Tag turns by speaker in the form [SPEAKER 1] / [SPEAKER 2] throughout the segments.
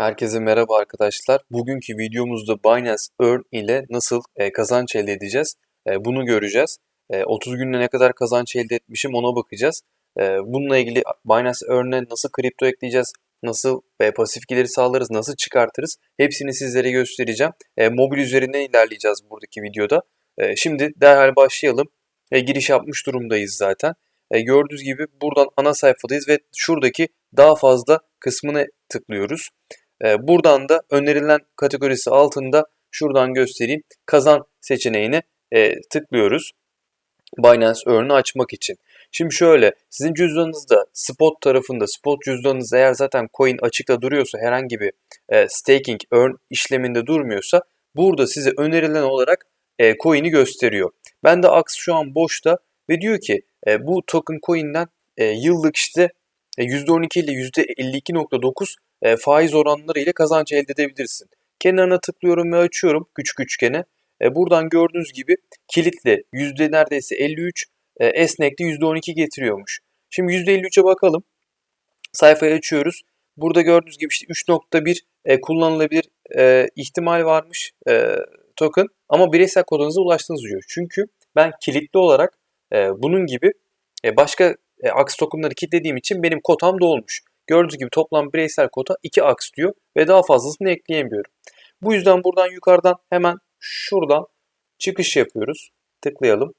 [SPEAKER 1] Herkese merhaba arkadaşlar. Bugünkü videomuzda Binance Earn ile nasıl e, kazanç elde edeceğiz? E, bunu göreceğiz. E, 30 günde ne kadar kazanç elde etmişim ona bakacağız. E, bununla ilgili Binance Earn'e nasıl kripto ekleyeceğiz? Nasıl e, pasif geliri sağlarız? Nasıl çıkartırız? Hepsini sizlere göstereceğim. E, mobil üzerinden ilerleyeceğiz buradaki videoda. E, şimdi derhal başlayalım. E, giriş yapmış durumdayız zaten. E, gördüğünüz gibi buradan ana sayfadayız ve şuradaki daha fazla kısmını tıklıyoruz. E, buradan da önerilen kategorisi altında şuradan göstereyim kazan seçeneğine e, tıklıyoruz. Binance Earn'ü açmak için. Şimdi şöyle sizin cüzdanınızda spot tarafında spot cüzdanınız eğer zaten coin açıkta duruyorsa herhangi bir e, staking earn işleminde durmuyorsa burada size önerilen olarak e, coin'i gösteriyor. Ben de Ax şu an boşta ve diyor ki e, bu token coin'den e, yıllık işte e, %12 ile %52.9 e, faiz oranları ile kazanç elde edebilirsin. Kenarına tıklıyorum ve açıyorum küçük üçgene. E, buradan gördüğünüz gibi kilitli yüzde neredeyse 53, e, esnekli %12 getiriyormuş. Şimdi %53'e bakalım. Sayfayı açıyoruz. Burada gördüğünüz gibi işte 3.1 e, kullanılabilir ihtimal varmış e, token ama bireysel kodunuza ulaştınız diyor. Çünkü ben kilitli olarak bunun gibi başka aks tokenları kilitlediğim için benim kotam dolmuş. Gördüğünüz gibi toplam bireysel kota 2 aks diyor ve daha fazlasını ekleyemiyorum. Bu yüzden buradan yukarıdan hemen şuradan çıkış yapıyoruz. Tıklayalım.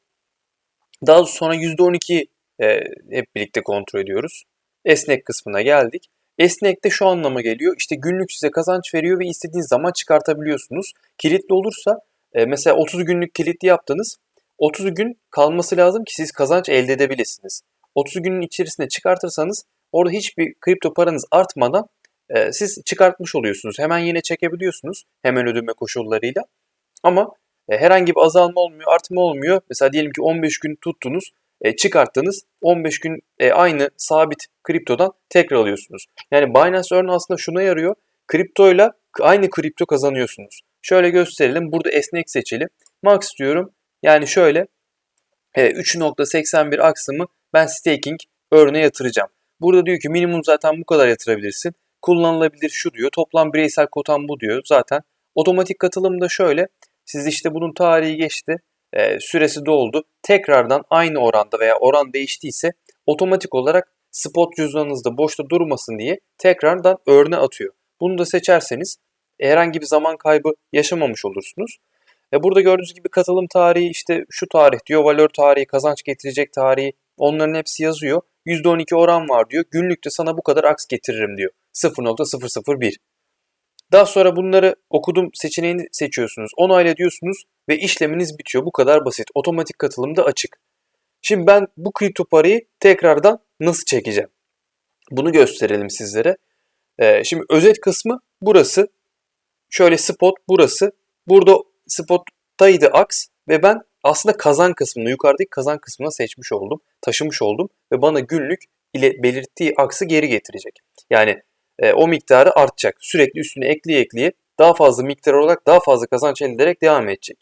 [SPEAKER 1] Daha sonra %12 e, hep birlikte kontrol ediyoruz. Esnek kısmına geldik. Esnek de şu anlama geliyor. İşte günlük size kazanç veriyor ve istediğiniz zaman çıkartabiliyorsunuz. Kilitli olursa e, mesela 30 günlük kilitli yaptınız. 30 gün kalması lazım ki siz kazanç elde edebilirsiniz. 30 günün içerisinde çıkartırsanız orada hiçbir kripto paranız artmadan e, siz çıkartmış oluyorsunuz. Hemen yine çekebiliyorsunuz hemen ödeme koşullarıyla. Ama e, herhangi bir azalma olmuyor, artma olmuyor. Mesela diyelim ki 15 gün tuttunuz, e, çıkarttınız. 15 gün e, aynı sabit kriptodan tekrar alıyorsunuz. Yani Binance Earn aslında şuna yarıyor. Kriptoyla aynı kripto kazanıyorsunuz. Şöyle gösterelim. Burada esnek seçili. Max diyorum. Yani şöyle e, 3.81 aksımı ben staking örneğe yatıracağım. Burada diyor ki minimum zaten bu kadar yatırabilirsin. Kullanılabilir şu diyor. Toplam bireysel kotan bu diyor. Zaten otomatik katılım da şöyle. Siz işte bunun tarihi geçti. E, süresi doldu. Tekrardan aynı oranda veya oran değiştiyse otomatik olarak spot cüzdanınızda boşta durmasın diye tekrardan örne atıyor. Bunu da seçerseniz herhangi bir zaman kaybı yaşamamış olursunuz. E burada gördüğünüz gibi katılım tarihi işte şu tarih diyor, valör tarihi, kazanç getirecek tarihi onların hepsi yazıyor. %12 oran var diyor. Günlükte sana bu kadar aks getiririm diyor. 0.001. Daha sonra bunları okudum seçeneğini seçiyorsunuz. Onayla diyorsunuz ve işleminiz bitiyor. Bu kadar basit. Otomatik katılım da açık. Şimdi ben bu kripto parayı tekrardan nasıl çekeceğim? Bunu gösterelim sizlere. Ee, şimdi özet kısmı burası. Şöyle spot burası. Burada spottaydı aks ve ben aslında kazan kısmını yukarıdaki kazan kısmına seçmiş oldum. Taşımış oldum ve bana günlük ile belirttiği aksı geri getirecek. Yani e, o miktarı artacak. Sürekli üstüne ekleye ekleye daha fazla miktar olarak daha fazla kazanç elde ederek devam edecek.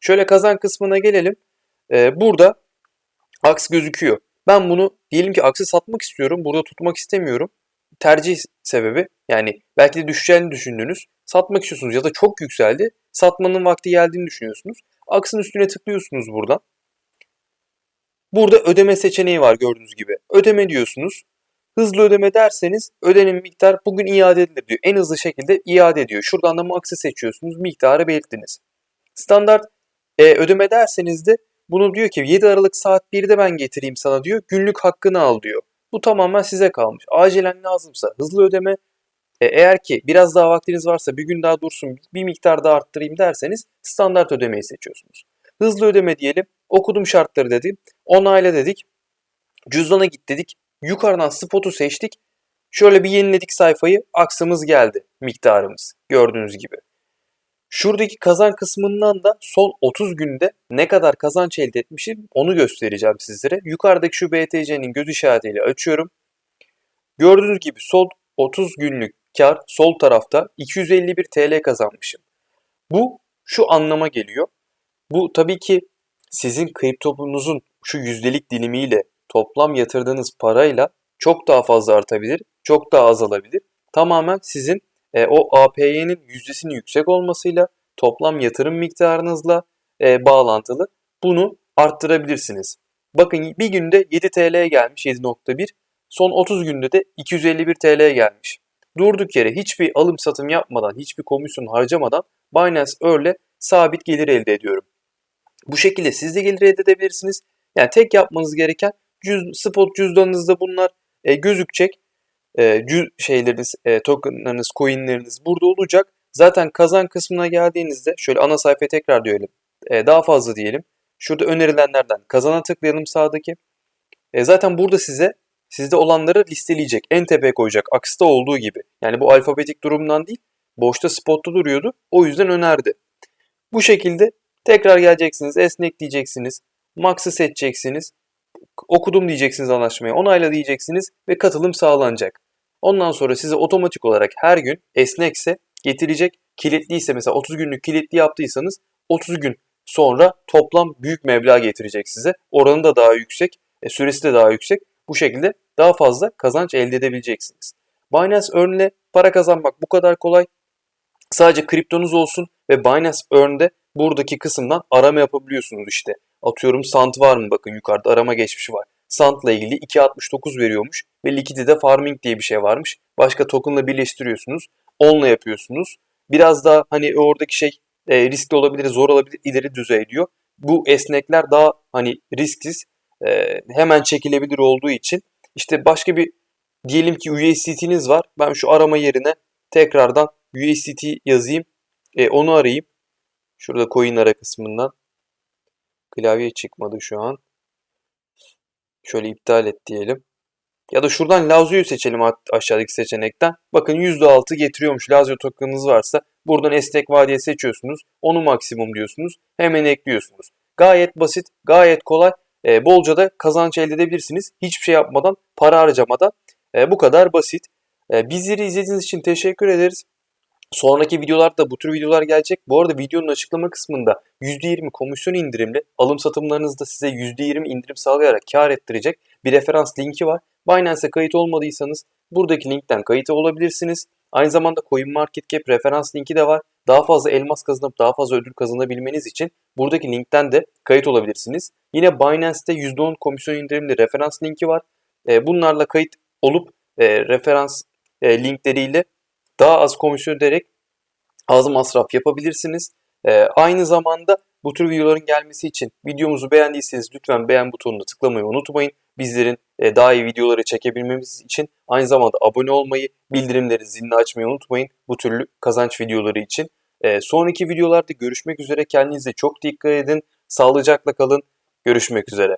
[SPEAKER 1] Şöyle kazan kısmına gelelim. E, burada aks gözüküyor. Ben bunu diyelim ki aksı satmak istiyorum. Burada tutmak istemiyorum. Tercih sebebi yani belki de düşeceğini düşündünüz. Satmak istiyorsunuz ya da çok yükseldi. Satmanın vakti geldiğini düşünüyorsunuz. Aksın üstüne tıklıyorsunuz buradan. Burada ödeme seçeneği var gördüğünüz gibi. Ödeme diyorsunuz. Hızlı ödeme derseniz ödenin miktar bugün iade edilir diyor. En hızlı şekilde iade ediyor. Şuradan da maksı seçiyorsunuz. Miktarı belirttiniz. Standart e, ödeme derseniz de bunu diyor ki 7 Aralık saat 1'de ben getireyim sana diyor. Günlük hakkını al diyor. Bu tamamen size kalmış. Acilen lazımsa hızlı ödeme. E, eğer ki biraz daha vaktiniz varsa bir gün daha dursun bir miktar daha arttırayım derseniz standart ödemeyi seçiyorsunuz. Hızlı ödeme diyelim. Okudum şartları dedim. Onayla dedik. Cüzdana git dedik. Yukarıdan spotu seçtik. Şöyle bir yeniledik sayfayı. Aksımız geldi miktarımız. Gördüğünüz gibi. Şuradaki kazan kısmından da son 30 günde ne kadar kazanç elde etmişim onu göstereceğim sizlere. Yukarıdaki şu BTC'nin göz işaretiyle açıyorum. Gördüğünüz gibi sol 30 günlük kar sol tarafta 251 TL kazanmışım. Bu şu anlama geliyor. Bu tabii ki sizin kriptonuzun şu yüzdelik dilimiyle toplam yatırdığınız parayla çok daha fazla artabilir, çok daha azalabilir. Tamamen sizin e, o APY'nin yüzdesinin yüksek olmasıyla toplam yatırım miktarınızla e, bağlantılı. Bunu arttırabilirsiniz. Bakın bir günde 7 TL'ye gelmiş 7.1. Son 30 günde de 251 TL'ye gelmiş. Durduk yere hiçbir alım satım yapmadan, hiçbir komisyon harcamadan Binance Earn'le sabit gelir elde ediyorum. Bu şekilde siz de gelir elde edebilirsiniz. Yani tek yapmanız gereken cüz, spot cüzdanınızda bunlar e, gözükecek. E, cüz, şeyleriniz, e, tokenlarınız, coinleriniz burada olacak. Zaten kazan kısmına geldiğinizde şöyle ana sayfaya tekrar diyelim. E, daha fazla diyelim. Şurada önerilenlerden kazana tıklayalım sağdaki. E, zaten burada size sizde olanları listeleyecek. En tepeye koyacak. Aks'ta olduğu gibi. Yani bu alfabetik durumdan değil. Boşta spotta duruyordu. O yüzden önerdi. Bu şekilde tekrar geleceksiniz. Esnek diyeceksiniz. Max'ı seçeceksiniz. Okudum diyeceksiniz anlaşmayı. Onayla diyeceksiniz ve katılım sağlanacak. Ondan sonra size otomatik olarak her gün esnekse getirecek. Kilitliyse mesela 30 günlük kilitli yaptıysanız 30 gün sonra toplam büyük meblağ getirecek size. Oranı da daha yüksek, e, süresi de daha yüksek. Bu şekilde daha fazla kazanç elde edebileceksiniz. Binance Earn para kazanmak bu kadar kolay. Sadece kriptonuz olsun ve Binance Earn'de buradaki kısımdan arama yapabiliyorsunuz işte. Atıyorum Sant var mı bakın yukarıda arama geçmişi var. Sant'la ilgili 2.69 veriyormuş ve Liquidity farming diye bir şey varmış. Başka token'la birleştiriyorsunuz. Onunla yapıyorsunuz. Biraz daha hani oradaki şey e, riskli olabilir, zor olabilir, ileri düzey diyor. Bu esnekler daha hani risksiz, e, hemen çekilebilir olduğu için işte başka bir diyelim ki USDT'niz var. Ben şu arama yerine tekrardan USDT yazayım. E, onu arayayım. Şurada coin ara kısmından. Klavye çıkmadı şu an. Şöyle iptal et diyelim. Ya da şuradan Lazio'yu seçelim aşağıdaki seçenekten. Bakın %6 getiriyormuş Lazio token'ınız varsa. Buradan esnek vadeye seçiyorsunuz. Onu maksimum diyorsunuz. Hemen ekliyorsunuz. Gayet basit, gayet kolay. E, bolca da kazanç elde edebilirsiniz. Hiçbir şey yapmadan, para harcamadan. E, bu kadar basit. E, bizleri izlediğiniz için teşekkür ederiz. Sonraki videolarda bu tür videolar gelecek. Bu arada videonun açıklama kısmında %20 komisyon indirimli alım satımlarınızda size %20 indirim sağlayarak kar ettirecek bir referans linki var. Binance'e kayıt olmadıysanız buradaki linkten kayıt olabilirsiniz. Aynı zamanda CoinMarketCap referans linki de var. Daha fazla elmas kazanıp daha fazla ödül kazanabilmeniz için buradaki linkten de kayıt olabilirsiniz. Yine Binance'te %10 komisyon indirimli referans linki var. E, bunlarla kayıt olup e, referans e, linkleriyle daha az komisyon öderek az masraf yapabilirsiniz. Aynı zamanda bu tür videoların gelmesi için videomuzu beğendiyseniz lütfen beğen butonuna tıklamayı unutmayın. Bizlerin daha iyi videoları çekebilmemiz için aynı zamanda abone olmayı, bildirimleri zilini açmayı unutmayın bu türlü kazanç videoları için. Sonraki videolarda görüşmek üzere. Kendinize çok dikkat edin. Sağlıcakla kalın. Görüşmek üzere.